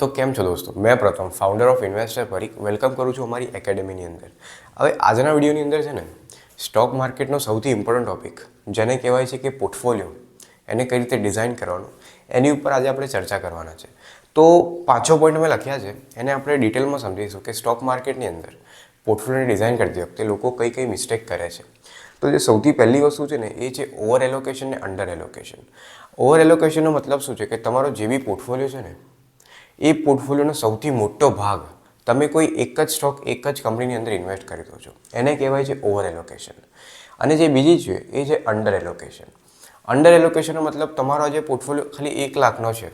તો કેમ છો દોસ્તો? મેં Pratham founder of investor Parikh welcome કરું છું અમારી એકેડેમીની અંદર. હવે આજના વિડીયોની અંદર છે ને સ્ટોક માર્કેટનો સૌથી ઇમ્પોર્ટન્ટ ટોપિક જેને કહેવાય છે કે પોર્ટફોલિયો એને કઈ રીતે ડિઝાઇન કરવાનું, એની ઉપર આજે આપણે ચર્ચા કરવાના છે. તો પાંચો પોઈન્ટ મેં લખ્યા છે, એને આપણે ડિટેલમાં સમજીશું કે સ્ટોક માર્કેટની અંદર પોર્ટફોલિયોને ડિઝાઇન કરતી વખતે લોકો કઈ કઈ મિસ્ટેક કરે છે. તો જે સૌથી પહેલી વસ્તુ છે ને, એ છે ઓવર એલોકેશન ને અંડર એલોકેશન ઓવર એલોકેશનનો મતલબ શું છે કે તમારો જે બી પોર્ટફોલિયો છે ને એ પોર્ટફોલિયોનો સૌથી મોટો ભાગ તમે કોઈ એક જ સ્ટોક, એક જ કંપનીની અંદર ઇન્વેસ્ટ કરી દો છો. એને કહેવાય છે ઓવર એલોકેશન. અને જે બીજી છે, એ છે અંડર એલોકેશન. અંડર એલોકેશનનો મતલબ તમારો જે પોર્ટફોલિયો ખાલી એક લાખનો છે,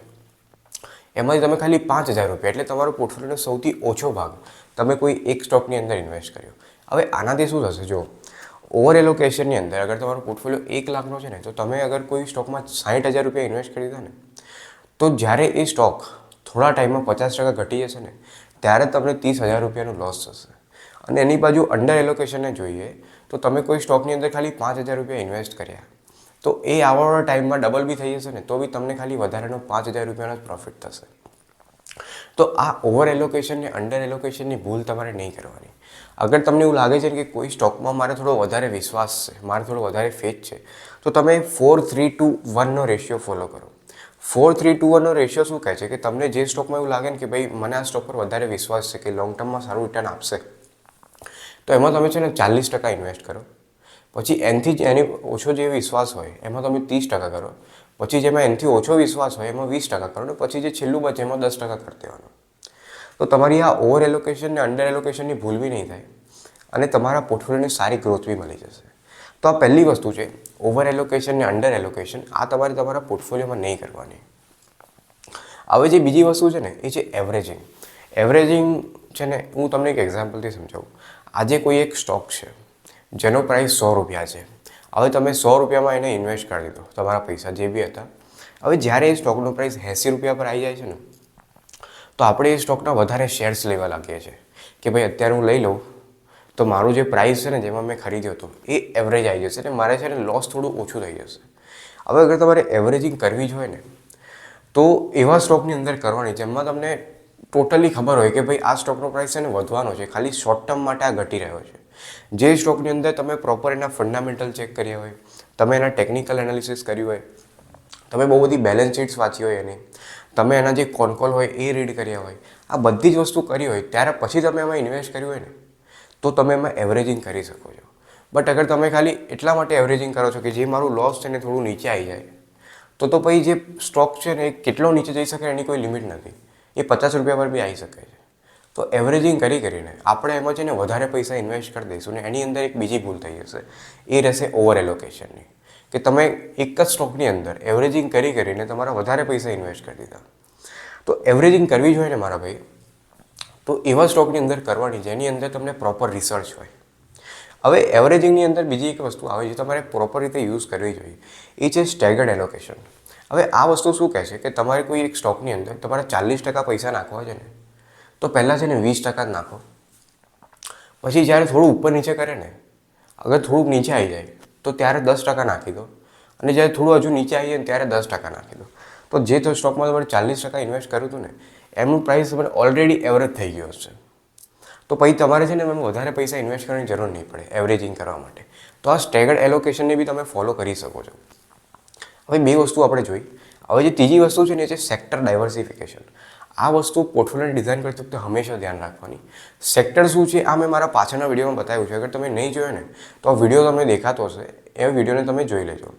એમાંથી તમે ખાલી પાંચ હજાર રૂપિયા, એટલે તમારો પોર્ટફોલિયોનો સૌથી ઓછો ભાગ તમે કોઈ એક સ્ટોકની અંદર ઇન્વેસ્ટ કર્યો. હવે આનાથી શું થશે? જો, ઓવર એલોકેશનની અંદર અગર તમારો પોર્ટફોલિયો એક લાખનો છે ને, તો તમે અગર કોઈ સ્ટોકમાં સાઠ હજાર રૂપિયા ઇન્વેસ્ટ કરી દીધા ને, તો જ્યારે એ સ્ટોક થોડા ટાઈમમાં પચાસ ટકા ઘટી જશે ને, ત્યારે તમને ત્રીસ હજાર રૂપિયાનું લોસ થશે. અને એની બાજુ અંડર એલોકેશનને જોઈએ, તો તમે કોઈ સ્ટોકની અંદર ખાલી પાંચ હજાર રૂપિયા ઇન્વેસ્ટ કર્યા. તો એ આવવાવાળા ટાઈમમાં ડબલ બી થઈ જશે ને, તો બી તમને ખાલી વધારાનો પાંચ હજાર રૂપિયાનો જ પ્રોફિટ થશે. તો આ ઓવર એલોકેશન ને અંડર એલોકેશનની ભૂલ તમારે નહીં કરવાની. અગર તમને એવું લાગે છે કે કોઈ સ્ટોકમાં મારે થોડો વધારે વિશ્વાસ છે, મારે થોડો વધારે ફેથ છે, તો તમે ફોર થ્રી ટુ વનનો રેશિયો ફોલો કરો. ફોર થ્રી ટુ વનનો રેશિયો શું કહે છે? કે તમને જે સ્ટોકમાં એવું લાગે ને કે ભાઈ મને આ સ્ટોક પર વધારે વિશ્વાસ છે કે લોંગ ટર્મમાં સારું રિટર્ન આપશે, તો એમાં તમે છે ને ચાલીસ ટકા ઇન્વેસ્ટ કરો. પછી એનથી જ એની ઓછો જે વિશ્વાસ હોય, એમાં તમે ત્રીસ ટકા કરો. પછી જેમાં એનથી ઓછો વિશ્વાસ હોય, એમાં વીસ ટકા કરો. ને પછી જે છેલ્લું બચે, એમાં દસ ટકા કરી દેવાનું. તો તમારી આ ઓવર એલોકેશન ને અંડર એલોકેશનની ભૂલ બી નહીં થાય. અને તમારા પોર્ટફોલિયોને સારી ગ્રોથ બી મળી જશે. તો આ પહેલી વસ્તુ છે ઓવર એલોકેશન ને અંડર એલોકેશન આ તમારે તમારા પોર્ટફોલિયોમાં નહીં કરવાની. હવે જે બીજી વસ્તુ છે ને, એ છે એવરેજિંગ એવરેજિંગ છે ને, હું તમને એક એક્ઝામ્પલથી સમજાવું. આજે કોઈ એક સ્ટોક છે, જેનો પ્રાઇસ સો રૂપિયા છે. હવે તમે સો રૂપિયામાં એને ઇન્વેસ્ટ કરી દીધો, તમારા પૈસા જે બી હતા. હવે જ્યારે એ સ્ટોકનો પ્રાઇસ એંસી રૂપિયા પર આવી જાય છે ને, તો આપણે એ સ્ટોકના વધારે શેર્સ લેવા લાગીએ છીએ. કે ભાઈ અત્યારે હું લઈ લઉં તો મારું જે પ્રાઇસ છે ને, જેમાં મેં ખરીદ્યો હતો, એ એવરેજ આવી જશે અને મારે છે ને લોસ થોડું ઓછું થઈ જશે. હવે અગર તમારે એવરેજિંગ કરવી જ હોય ને, તો એવા સ્ટોકની અંદર કરવાની, જેમાં તમને ટોટલી ખબર હોય કે ભાઈ આ સ્ટોકનો પ્રાઇસ છે ને, વધવાનો છે. ખાલી શોર્ટ ટર્મ માટે આ ઘટી રહ્યો છે. જે સ્ટોકની અંદર તમે પ્રોપર એના ફંડામેન્ટલ ચેક કર્યા હોય, તમે એના ટેકનિકલ એનાલિસિસ કર્યું હોય, તમે બહુ બધી બેલેન્સ શીટ્સ વાંચી હોય એની, તમે એના જે કોનકોલ હોય એ રીડ કર્યા હોય, આ બધી જ વસ્તુ કરી હોય, ત્યારે પછી તમે એમાં ઇન્વેસ્ટ કર્યું હોય ને તો તમે એમાં એવરેજિંગ કરી શકો છો. બટ અગર તમે ખાલી એટલા માટે એવરેજિંગ કરો છો કે જે મારું લોસ છે ને થોડું નીચે આવી જાય, તો તો પછી જે સ્ટોક છે ને એ કેટલો નીચે જઈ શકે એની કોઈ લિમિટ નથી. એ પચાસ રૂપિયા પર બી આવી શકે છે. તો એવરેજિંગ કરી કરીને આપણે એમાં છે ને વધારે પૈસા ઇન્વેસ્ટ કરી દઈશું ને એની અંદર એક બીજી ભૂલ થઈ જશે. એ રહેશે ઓવર એલોકેશનની કે તમે એક જ સ્ટોકની અંદર એવરેજિંગ કરી કરીને તમારા વધારે પૈસા ઇન્વેસ્ટ કરી દીધા. તો એવરેજિંગ કરવી જોઈએ ને મારા ભાઈ તો એવા સ્ટોકની અંદર કરવાની, જેની અંદર તમને પ્રોપર રિસર્ચ હોય. હવે એવરેજિંગની અંદર બીજી એક વસ્તુ આવે છે તમારે પ્રોપર રીતે યુઝ કરવી જોઈએ, એ છે સ્ટેગર્ડ એલોકેશન હવે આ વસ્તુ શું કહે છે કે તમારે કોઈ એક સ્ટોકની અંદર તમારે ચાલીસ ટકા પૈસા નાખવા છે ને, તો પહેલાં છે ને વીસ ટકા જ નાખો. પછી જ્યારે થોડું ઉપર નીચે કરે ને, અગર થોડુંક નીચે આવી જાય, તો ત્યારે દસ ટકા નાખી દો. અને જ્યારે થોડું હજુ નીચે આવી જાય ત્યારે દસ ટકા નાખી દો. તો જે તો સ્ટોકમાં તમારે ચાલીસ ટકા ઇન્વેસ્ટ કર્યું હતું ને એમનું પ્રાઇસ તમારે ઓલરેડી એવરેજ થઈ ગયો છે તો પછી તમારે છે ને એમ વધારે પૈસા ઇન્વેસ્ટ કરવાની જરૂર નહીં પડે એવરેજિંગ કરવા માટે. તો આ સ્ટેગર્ડ એલોકેશનને બી તમે ફોલો કરી શકો છો. હવે બે વસ્તુ આપણે જોઈ. હવે જે ત્રીજી વસ્તુ છે ને એ છે સેક્ટર ડાયવર્સિફિકેશન આ વસ્તુ પોર્ટફોલિયો ડિઝાઇન કરતી વખતે હંમેશા ધ્યાન રાખવાની. સેક્ટર શું છે, આ મેં મારા પાછળના વિડીયોમાં બતાવ્યું છે. અગર તમે નહીં જોયો ને, તો આ વીડિયો તમને દેખાતો હશે. એ વિડીયોને તમે જોઈ લેજો.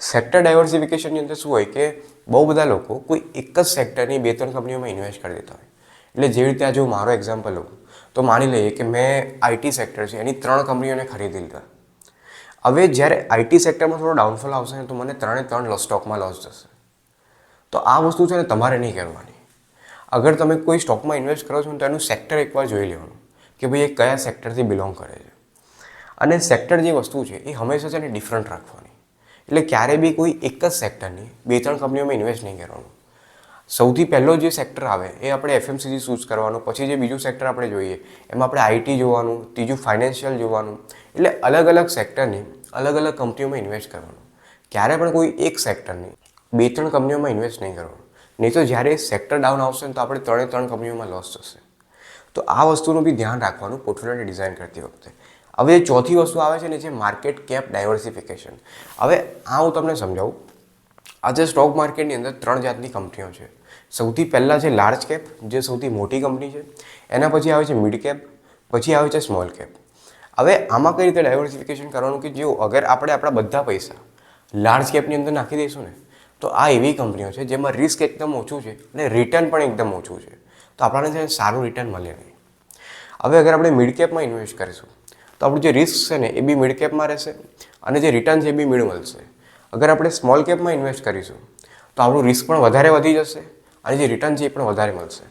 સેક્ટર ડાયવર્સિફિકેશનની અંદર શું હોય કે બહુ બધા લોકો કોઈ એક જ સેક્ટરની બે ત્રણ કંપનીઓમાં ઇન્વેસ્ટ કરી દેતા હોય. એટલે જેવી રીતે આજે હું મારો એક્ઝામ્પલ લઉં, તો માની લઈએ કે મેં આઈટી સેક્ટર છે, એની ત્રણ કંપનીઓને ખરીદી લીધા. હવે જ્યારે આઈટી સેક્ટરમાં થોડો ડાઉનફોલ આવશે ને, તો મને ત્રણે ત્રણ સ્ટોકમાં લોસ જશે. તો આ વસ્તુ છે ને તમારે નહીં કરવાની. અગર તમે કોઈ સ્ટોકમાં ઇન્વેસ્ટ કરો છો ને, તો એનું સેક્ટર એકવાર જોઈ લેવાનું કે ભાઈ એ કયા સેક્ટરથી બિલોંગ કરે છે. અને સેક્ટર જે વસ્તુ છે, એ હંમેશા છે ને ડિફરન્ટ રાખવાની. એટલે ક્યારે બી કોઈ એક જ સેક્ટરની બે ત્રણ કંપનીઓમાં ઇન્વેસ્ટ નહીં કરવાનું. સૌથી પહેલો જે સેક્ટર આવે એ આપણે એફએમસીજી ચૂઝ કરવાનું, પછી જે બીજું સેક્ટર આપણે જોઈએ, એમાં આપણે આઈટી જોવાનું, ત્રીજું ફાઇનાન્શિયલ જોવાનું, એટલે અલગ અલગ સેક્ટરની અલગ અલગ કંપનીઓમાં ઇન્વેસ્ટ કરવાનું. ક્યારે પણ કોઈ એક સેક્ટરની બે ત્રણ કંપનીઓમાં ઇન્વેસ્ટ નહીં કરવાનું. નહીં તો જ્યારે સેક્ટર ડાઉન આવશે તો આપણે ત્રણે ત્રણ કંપનીઓમાં લોસ થશે. તો આ વસ્તુનું બી ધ્યાન રાખવાનું પોર્ટફોલિયોને ડિઝાઇન કરતી વખતે. હવે ચોથી વસ્તુ આવે છે ને, જે માર્કેટ કેપ ડાયવર્સિફિકેશન હવે આ હું તમને સમજાવું. આજે સ્ટોક માર્કેટની અંદર ત્રણ જાતની કંપનીઓ છે. સૌથી પહેલાં છે લાર્જ કેપ જે સૌથી મોટી કંપની છે. એના પછી આવે છે મિડ કેપ પછી આવે છે સ્મોલ કેપ હવે આમાં કઈ રીતે ડાયવર્સિફિકેશન કરવાનું કે જો અગર આપણે આપણા બધા પૈસા લાર્જ કેપની અંદર નાખી દઈશું ને, તો આ એવી કંપનીઓ છે જેમાં રિસ્ક એકદમ ઓછું છે અને રિટર્ન પણ એકદમ ઓછું છે. તો આપણને છે સારું રિટર્ન મળે નહીં હવે અગર આપણે મિડ કેપમાં ઇન્વેસ્ટ કરીશું તો આપણું જે રિસ્ક છે ને એ બી મિડ કેપમાં રહેશે અને જે રિટર્ન છે એ બી મિડ મળશે. અગર આપણે સ્મોલ કેપમાં ઇન્વેસ્ટ કરીશું, તો આપણું રિસ્ક પણ વધારે વધી જશે અને જે રિટર્ન છે એ પણ વધારે મળશે.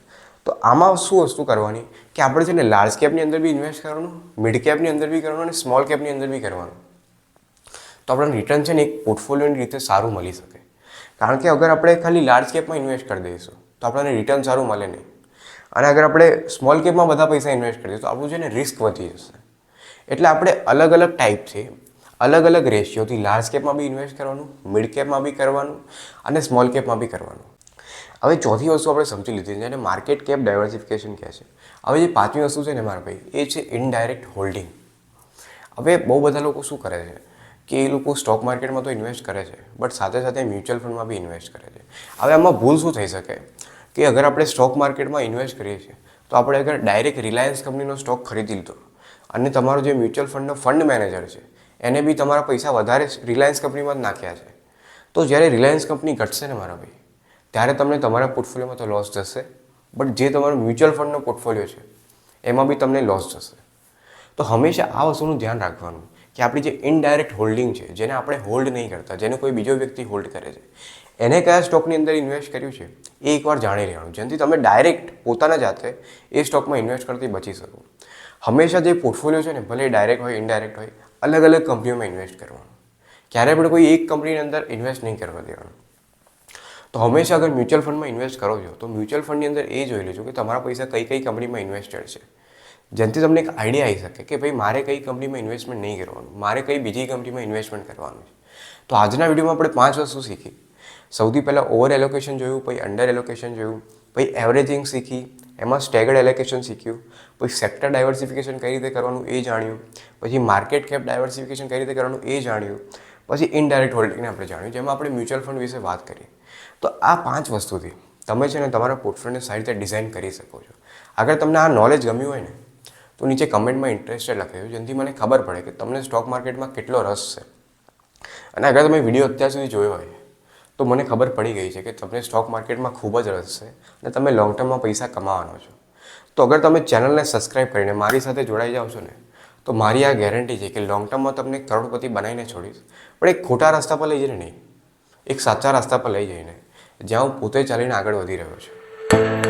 તો આમાં શું વસ્તુ કરવાની? કે આપણે છે ને લાર્જ કેપની અંદર બી ઇન્વેસ્ટ કરવાનું મિડ કેપની અંદર બી કરવાનું અને સ્મોલ કેપની અંદર બી કરવાનું. તો આપણને રિટર્ન છે ને એક પોર્ટફોલિયોની રીતે સારું મળી શકે. કારણ કે અગર આપણે ખાલી લાર્જ કેપમાં ઇન્વેસ્ટ કરી દઈશું, તો આપણને રિટર્ન સારું મળે નહીં. અને અગર આપણે સ્મોલ કેપમાં બધા પૈસા ઇન્વેસ્ટ કરી દઈશું તો આપણું છે ને રિસ્ક વધી જશે. એટલે આપણે અલગ અલગ ટાઈપથી અલગ અલગ રેશિયોથી લાર્જ કેપમાં બી ઇન્વેસ્ટ કરવાનું મિડ કેપમાં બી કરવાનું અને સ્મોલ કેપમાં બી કરવાનું. હવે ચોથી વસ્તુ આપણે સમજી લીધી અને માર્કેટ કેપ ડાયવર્સિફિકેશન કહે છે. હવે જે પાંચમી વસ્તુ છે ને મારા ભાઈ, એ છે ઇનડાયરેક્ટ હોલ્ડિંગ હવે બહુ બધા લોકો શું કરે છે? કે એ લોકો સ્ટોક માર્કેટમાં તો ઇન્વેસ્ટ કરે છે બટ સાથે સાથે મ્યુચ્યુઅલ ફંડમાં બી ઇન્વેસ્ટ કરે છે. હવે આમાં ભૂલ શું થઈ શકે? કે અગર આપણે સ્ટોક માર્કેટમાં ઇન્વેસ્ટ કરીએ છીએ, તો આપણે અગર ડાયરેક્ટ રિલાયન્સ કંપનીનો સ્ટોક ખરીદી લીધો અને તમારો જે મ્યુચ્યુઅલ ફંડનો ફંડ મેનેજર છે, એને બી તમારા પૈસા વધારે રિલાયન્સ કંપનીમાં જ નાખ્યા છે. તો જ્યારે રિલાયન્સ કંપની ઘટશે ને મારા ભાઈ, ત્યારે તમને તમારા પોર્ટફોલિયોમાં તો લોસ જશે, બટ જે તમારો મ્યુચ્યુઅલ ફંડનો પોર્ટફોલિયો છે, એમાં બી તમને લોસ જશે. તો હંમેશા આ વસ્તુનું ધ્યાન રાખવાનું કે આપણી જે ઇનડાયરેક્ટ હોલ્ડિંગ છે, જેને આપણે હોલ્ડ નહીં કરતા, જેને કોઈ બીજો વ્યક્તિ હોલ્ડ કરે છે, એને કયા સ્ટોકની અંદર ઇન્વેસ્ટ કર્યું છે, એ એકવાર જાણી લેવાનું. જેનાથી તમે ડાયરેક્ટ પોતાના જાતે એ સ્ટોકમાં ઇન્વેસ્ટ કરતી બચી શકો. હંમેશા જે પોર્ટફોલિયો છે ને, ભલે ડાયરેક્ટ હોય ઇનડાયરેક્ટ હોય અલગ અલગ કંપનીઓમાં ઇન્વેસ્ટ કરવાનું. ક્યારે પણ કોઈ એક કંપનીની અંદર ઇન્વેસ્ટ નહીં કરવા દેવાનું. તો હંમેશા અગર મ્યુચ્યુઅલ ફંડમાં ઇન્વેસ્ટ કરો છો, તો મ્યુચ્યુઅલ ફંડની અંદર એ જોઈ લેજો કે તમારા પૈસા કઈ કઈ કંપનીમાં ઇન્વેસ્ટેડ છે. જેનાથી તમને એક આઈડિયા આવી શકે કે ભાઈ મારે કઈ કંપનીમાં ઇન્વેસ્ટમેન્ટ નહીં કરવાનું, મારે કઈ બીજી કંપનીમાં ઇન્વેસ્ટમેન્ટ કરવાનું છે. તો આજના વિડીયોમાં આપણે પાંચ વસ્તુ શીખી. સૌથી પહેલાં ઓવર એલોકેશન જોયું, પછી અંડર એલોકેશન જોયું, પછી એવરેજિંગ શીખી એમાં સ્ટેગર્ડ એલોકેશન શીખ્યું, પછી સેક્ટર ડાયવર્સિફિકેશન કઈ રીતે કરવાનું એ જાણ્યું, પછી માર્કેટ કેપ ડાયવર્સિફિકેશન કઈ રીતે કરવાનું એ જાણ્યું, પછી ઇનડાયરેક્ટ હોલ્ડિંગને આપણે જાણ્યું, જેમાં આપણે મ્યુચ્યુઅલ ફંડ વિશે વાત કરી. તો આ પાંચ વસ્તુથી તમે છે ને તમારા પોર્ટફોલિયોને સારી રીતે ડિઝાઇન કરી શકો છો. અગર તમને આ નોલેજ ગમ્યું હોય ને, તો નીચે કમેન્ટમાં ઇન્ટરેસ્ટેડ લખેલું, જેનાથી મને ખબર પડે કે તમને સ્ટોક માર્કેટમાં કેટલો રસ છે. અને અગર તમે વીડિયો અત્યાર સુધી જોયો હોય તો મને ખબર પડી ગઈ છે કે તમને સ્ટોક માર્કેટમાં ખૂબ જ રસ છે અને તમે લોંગ ટર્મમાં પૈસા કમાવાનો છો. તો અગર તમે ચેનલને સબસ્ક્રાઈબ કરીને મારી સાથે જોડાઈ જાઓ છો ને, તો મારી આ ગેરંટી છે કે લોંગ ટર્મમાં તમને કરોડપતિ બનાવીને છોડીશ. પણ એક ખોટા રસ્તા પર લઈ જઈને નહીં, એક સાચા રસ્તા પર લઈ જઈને, જ્યાં હું પોતે ચાલીને આગળ વધી રહ્યો છું.